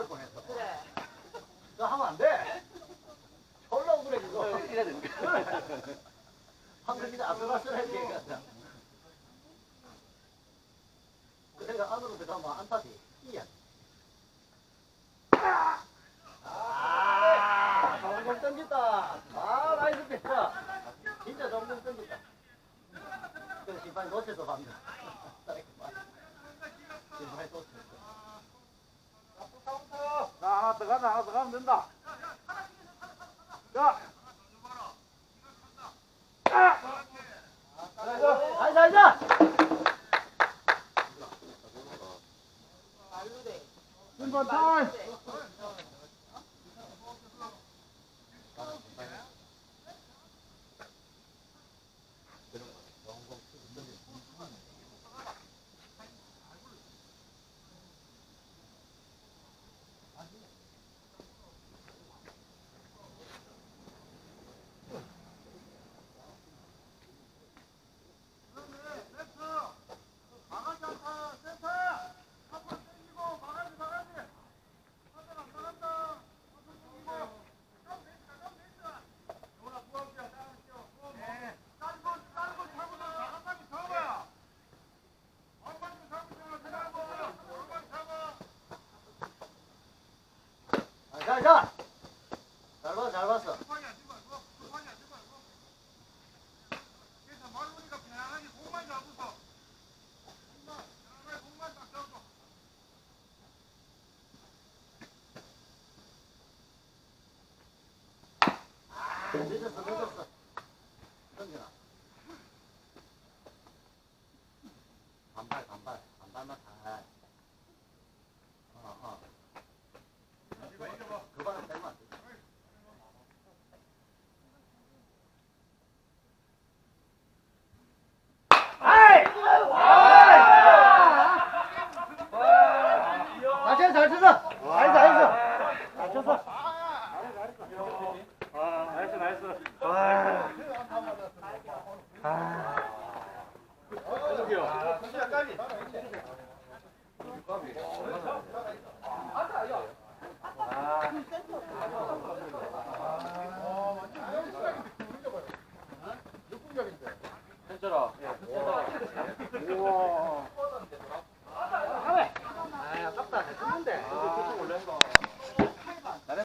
나올 뻔했어. 그래. 너 하면 안 돼. 졸라 억울해, 이거. 어, 이래야 되는 거야. 황금이다 앞에 갔으라 이렇게 그래가 안으로 들어가면 안 타지. 이야. 아, 정공 땡겼다. 아, 나이스 패스. 진짜 정공 땡겼다. 그 시발 놓쳐서 하나 하나 더 가면 된다. 자. 가자, 가자! 심판 타임. 자, 자! 잘 봤어, 잘 봤어. 늦었어, 늦었어. 던져라. 잘 쳤어. 나이스, 나이스. 잘 쳤어. 아, 나이스, 나이스. 와. 아. 저기요. 까비. 현철아. 우와.